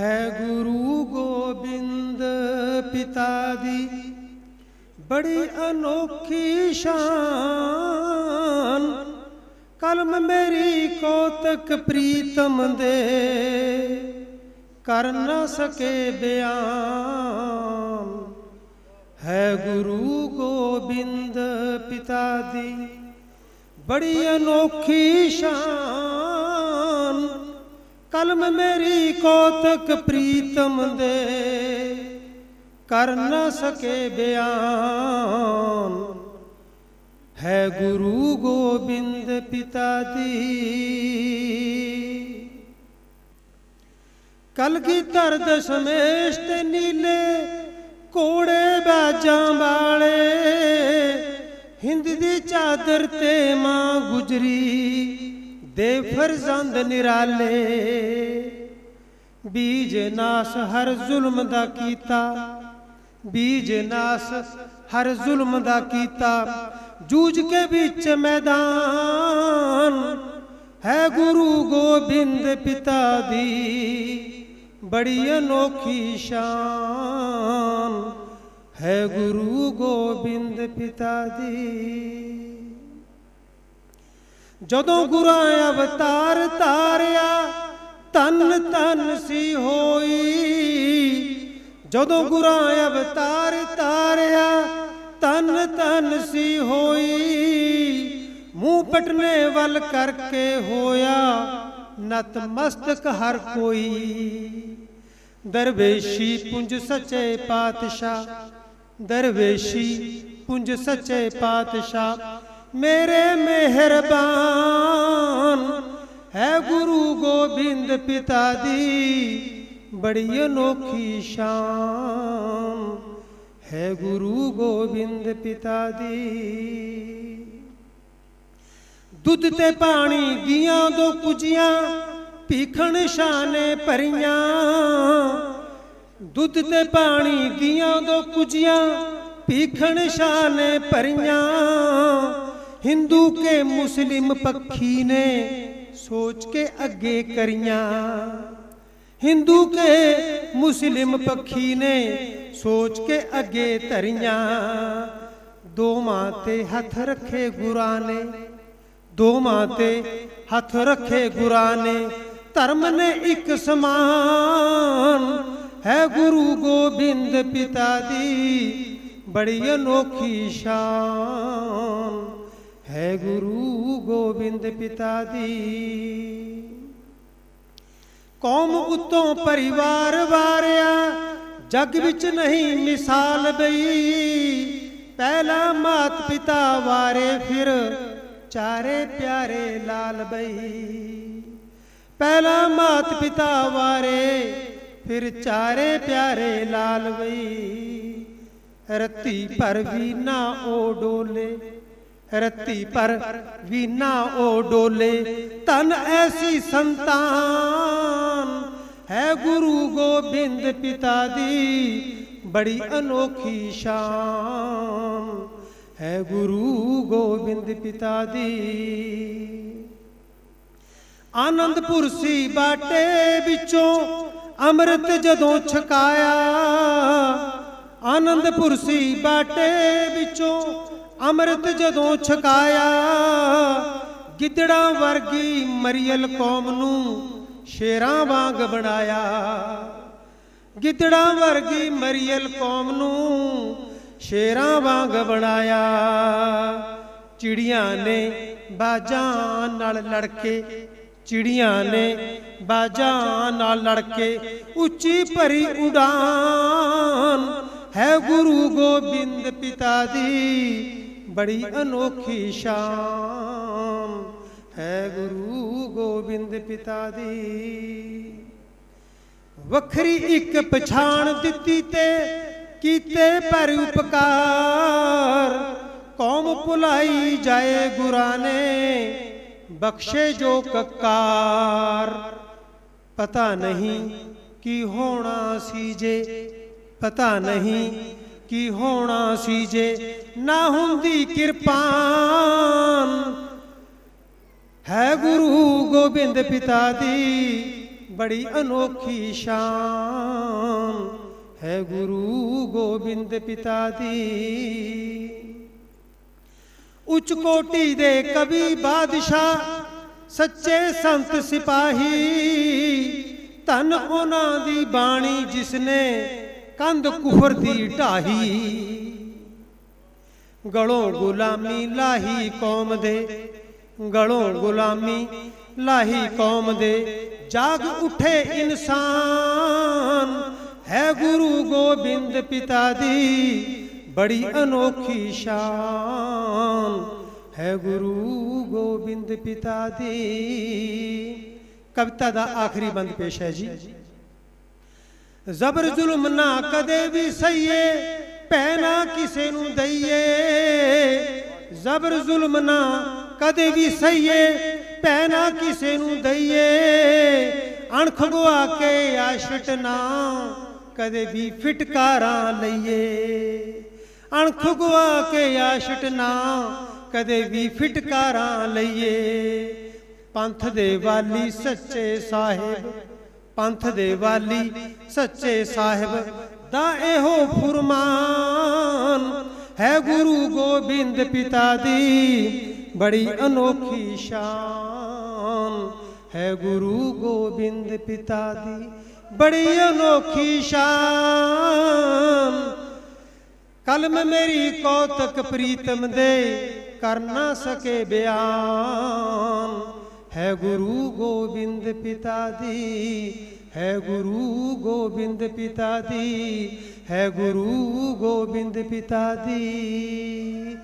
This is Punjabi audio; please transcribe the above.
ਹੈ ਗੁਰੂ ਗੋਬਿੰਦ ਪਿਤਾ ਦੀ। ਬੜੀ ਅਨੋਖੀ ਸ਼ਾਨ। ਕਲਮ ਮੇਰੀ ਕੋਤਕ ਪ੍ਰੀਤਮ ਦੇ। ਕਰ ਨਾ ਸਕੇ ਬਿਆਨ। ਹੈ ਗੁਰੂ ਗੋਬਿੰਦ ਪਿਤਾ ਦੀ। ਬੜੀ ਅਨੋਖੀ ਸ਼ਾਨ। ਕਲਮ ਮੇਰੀ ਕੋਤਕ ਪ੍ਰੀਤਮ ਦੇ, ਕਰ ਨਾ ਸਕੇ ਬਿਆਨ। ਹੈ ਗੁਰੂ ਗੋਬਿੰਦ ਪਿਤਾ ਦੀ। ਕਲਗੀ ਕਲਗੀਧਰ ਦਸ਼ਮੇਸ਼ ਤੇ ਨੀਲੇ ਕੋੜੇ ਬਾਜਾਂ ਵਾਲੇ, ਹਿੰਦ ਦੀ ਚਾਦਰ ਤੇ ਮਾਂ ਗੁਜਰੀ। ਦੇ ਫਰਜ਼ੰਦ ਨਿਰਾਲੇ। ਬੀਜ ਨਾਸ ਹਰ ਜ਼ੁਲਮ ਦਾ ਕੀਤਾ। ਬੀਜ ਨਾਸ ਹਰ ਜ਼ੁਲਮ ਦਾ ਕੀਤਾ। ਜੂਝ ਕੇ ਵਿੱਚ ਮੈਦਾਨ ਹੈ ਗੁਰੂ ਗੋਬਿੰਦ ਪਿਤਾ ਦੀ। ਬੜੀ ਅਨੋਖੀ ਸ਼ਾਨ ਹੈ ਗੁਰੂ ਗੋਬਿੰਦ ਪਿਤਾ ਦੀ। ਜਦੋਂ ਗੁਰਾਂ ਅਵਤਾਰ ਧਾਰਿਆ ਤਨ ਤਨ ਸੀ ਹੋਈ। ਜਦੋਂ ਗੁਰਾਂ ਅਵਤਾਰ ਧਾਰਿਆ ਤਨ ਤਨ ਸੀ ਹੋਈ। ਮੂੰਹ ਪਟਨੇ ਵੱਲ ਕਰਕੇ ਹੋਇਆ ਨਤਮਸਤਕ ਹਰ ਕੋਈ। ਦਰਵੇਸ਼ੀ ਪੁੰਜ ਸੱਚੇ ਪਾਤਸ਼ਾਹ, ਦਰਵੇਸ਼ੀ ਪੁੰਜ ਸੱਚੇ ਪਾਤਸ਼ਾਹ ਮੇਰੇ ਮਿਹਰਬਾਨ। ਹੈ ਗੁਰੂ ਗੋਬਿੰਦ ਪਿਤਾ ਦੀ ਬੜੀ ਅਨੋਖੀ ਸ਼ਾਨ। ਹੈ ਗੁਰੂ ਗੋਬਿੰਦ ਪਿਤਾ ਦੀ। ਦੁੱਧ ਤੇ ਪਾਣੀ ਦੀਆਂ ਦੋ ਕੁਜੀਆਂ ਭੀਖਣ ਸ਼ਾਨੇ ਭਰੀਆਂ। ਦੁੱਧ ਤੇ ਪਾਣੀ ਦੀਆਂ ਦੋ ਕੁਜੀਆਂ ਭੀਖਣ ਸ਼ਾਨੇ ਭਰੀਆਂ। ਹਿੰਦੂ ਕੇ ਮੁਸਲਿਮ ਪੱਖੀ ਨੇ ਸੋਚ ਕੇ ਅੱਗੇ ਕਰੀਆਂ ਹਿੰਦੂ ਕੇ ਮੁਸਲਿਮ ਪੱਖੀ ਨੇ ਸੋਚ ਕੇ ਅੱਗੇ ਧਰੀਆਂ ਦੋਵਾਂ ਤੇ ਹੱਥ ਰੱਖੇ ਗੁਰਾਂ ਨੇ ਦੋਵਾਂ ਤੇ ਹੱਥ ਰੱਖੇ ਗੁਰਾਂ ਨੇ ਧਰਮ ਨੇ ਇੱਕ ਸਮਾਨ ਹੈ ਗੁਰੂ ਗੋਬਿੰਦ ਪਿਤਾ ਦੀ ਬੜੀ ਅਨੋਖੀ ਸ਼ਾਨ ਹੈ ਗੁਰੂ ਗੋਬਿੰਦ ਪਿਤਾ ਦੀ। ਕੌਮ ਉਤੋਂ ਪਰਿਵਾਰ ਵਾਰਿਆ, ਜਗ ਵਿੱਚ ਨਹੀਂ ਮਿਸਾਲ ਬਈ। ਪਹਿਲਾ ਮਾਤ ਪਿਤਾ ਵਾਰੇ, ਫਿਰ ਚਾਰੇ ਪਿਆਰੇ ਲਾਲ ਬਈ। ਪਹਿਲਾ ਮਾਤ ਪਿਤਾ ਵਾਰੇ, ਫਿਰ ਚਾਰੇ ਪਿਆਰੇ ਲਾਲ ਬਈ। ਰਤੀ ਭਰ ਵੀ ਨਾ ਉਹ ਡੋਲੇ ਰੱਤੀ ਪਰ ਵੀ ਨਾ ਉਹ ਡੋਲੇ। ਤਨ ਐਸੀ ਸੰਤਾਨ ਹੈ ਗੁਰੂ ਗੋਬਿੰਦ ਪਿਤਾ ਦੀ। ਬੜੀ ਅਨੋਖੀ ਸ਼ਾਨ ਹੈ ਗੁਰੂ ਗੋਬਿੰਦ ਪਿਤਾ ਦੀ। ਆਨੰਦਪੁਰ ਸੀ ਬਾਟੇ ਵਿੱਚੋਂ ਅੰਮ੍ਰਿਤ ਜਦੋਂ ਛਕਾਇਆ। ਆਨੰਦਪੁਰ ਸੀ ਬਾਟੇ ਵਿੱਚੋਂ ਅੰਮ੍ਰਿਤ ਜਦੋਂ ਛਕਾਇਆ, ਗਿੱਦੜਾਂ ਵਰਗੀ ਮਰੀਅਲ ਕੌਮ ਨੂੰ ਸ਼ੇਰਾਂ ਵਾਂਗ ਬਣਾਇਆ। ਗਿੱਦੜਾਂ ਵਰਗੀ ਮਰੀਅਲ ਕੌਮ ਨੂੰ ਸ਼ੇਰਾਂ ਵਾਂਗ ਬਣਾਇਆ। ਚਿੜੀਆਂ ਨੇ ਬਾਜਾਂ ਨਾਲ ਲੜ ਕੇ ਚਿੜੀਆਂ ਨੇ ਬਾਜਾਂ ਨਾਲ ਲੜ ਕੇ ਉੱਚੀ ਭਰੀ ਉਡਾਨ ਹੈ ਗੁਰੂ ਗੋਬਿੰਦ ਪਿਤਾ ਦੀ। ਬੜੀ ਅਨੋਖੀ ਸ਼ਾਨ ਹੈ ਗੁਰੂ ਗੋਬਿੰਦ ਪਿਤਾ ਦੀ। ਵੱਖਰੀ ਇੱਕ ਪਛਾਣ ਦਿੱਤੀ ਤੇ ਕੀਤੇ ਪਰ ਉਪਕਾਰ। ਕੌਮ ਭੁਲਾਈ ਜਾਏ ਗੁਰਾਂ ਨੇ, ਬਖਸ਼ੇ ਜੋ ਕਕਾਰ। ਪਤਾ ਨਹੀਂ ਕੀ ਹੋਣਾ ਸੀ ਜੇ, ਪਤਾ ਨਹੀਂ ਕੀ ਹੋਣਾ ਸੀ ਜੇ ਨਾ ਹੁੰਦੀ ਕਿਰਪਾਨ? ਹੈ ਗੁਰੂ ਗੋਬਿੰਦ ਪਿਤਾ ਦੀ ਬੜੀ ਅਨੋਖੀ ਸ਼ਾਨ। ਹੈ ਗੁਰੂ ਗੋਬਿੰਦ ਪਿਤਾ ਦੀ ਉੱਚ ਕੋਟੀ ਦੇ ਕਵੀ ਬਾਦਸ਼ਾਹ, ਸੱਚੇ ਸੰਤ ਸਿਪਾਹੀ। ਧਨ ਉਹਨਾਂ ਦੀ ਬਾਣੀ ਜਿਸਨੇ ਕੰਧ ਕੁਫਰ ਦੀ ਢਾਹੀ। ਗਲੋਂ ਗੁਲਾਮੀ ਲਾਹੀ ਕੌਮ ਦੇ। ਗਲੋਂ ਗੁਲਾਮੀ ਲਾਹੀ ਕੌਮ ਦੇ। ਜਾਗ ਉਠੇ ਇਨਸਾਨ। ਹੈ ਗੁਰੂ ਗੋਬਿੰਦ ਪਿਤਾ ਦੀ। ਬੜੀ ਅਨੋਖੀ ਸ਼ਾਨ। ਹੈ ਗੁਰੂ ਗੋਬਿੰਦ ਪਿਤਾ ਦੀ। ਕਵਿਤਾ ਦਾ ਆਖਰੀ ਬੰਦ ਪੇਸ਼ ਹੈ ਜੀ। ਜ਼ਬਰ ਜ਼ੁਲਮ ਨਾ ਕਦੇ ਵੀ ਸਹੀਏ, ਭੈ ਨਾ ਕਿਸੇ ਨੂੰ ਦਈਏ। ਜ਼ਬਰ ਜ਼ੁਲਮ ਨਾ ਕਦੇ ਵੀ ਸਹੀਏ, ਭੈ ਨਾ ਕਿਸੇ ਨੂੰ ਦਈਏ। ਅਣਖ ਗਵਾ ਕੇ ਆਸ਼ਟ ਨਾ ਕਦੇ ਵੀ ਫਟਕਾਰਾਂ ਲਈਏ। ਅਣਖ ਗਵਾ ਕੇ ਆਸ਼ਟ ਨਾ ਕਦੇ ਵੀ ਫਟਕਾਰਾਂ ਲਈਏ। ਪੰਥ ਦੇ ਵਾਲੀ ਸੱਚੇ ਸਾਹਿਬ ਪੰਥ ਦੇ ਵਾਲੀ ਸੱਚੇ ਸਾਹਿਬ ਦਾ ਇਹੋ ਫੁਰਮਾਨ ਹੈ ਗੁਰੂ ਗੋਬਿੰਦ ਪਿਤਾ ਦੀ। ਬੜੀ ਅਨੋਖੀ ਸ਼ਾਨ ਹੈ ਗੁਰੂ ਗੋਬਿੰਦ ਪਿਤਾ ਦੀ। ਬੜੀ ਅਨੋਖੀ ਸ਼ਾਨ। ਕਲਮ ਮੇਰੀ ਕੌਤਕ ਪ੍ਰੀਤਮ ਦੇ ਕਰ ਨਾ ਸਕੇ ਬਿਆਨ। ਹੈ ਗੁਰੂ ਗੋਬਿੰਦ ਪਿਤਾ ਦੀ, ਹੈ ਗੁਰੂ ਗੋਬਿੰਦ ਪਿਤਾ ਦੀ, ਹੈ ਗੁਰੂ ਗੋਬਿੰਦ ਪਿਤਾ ਦੀ।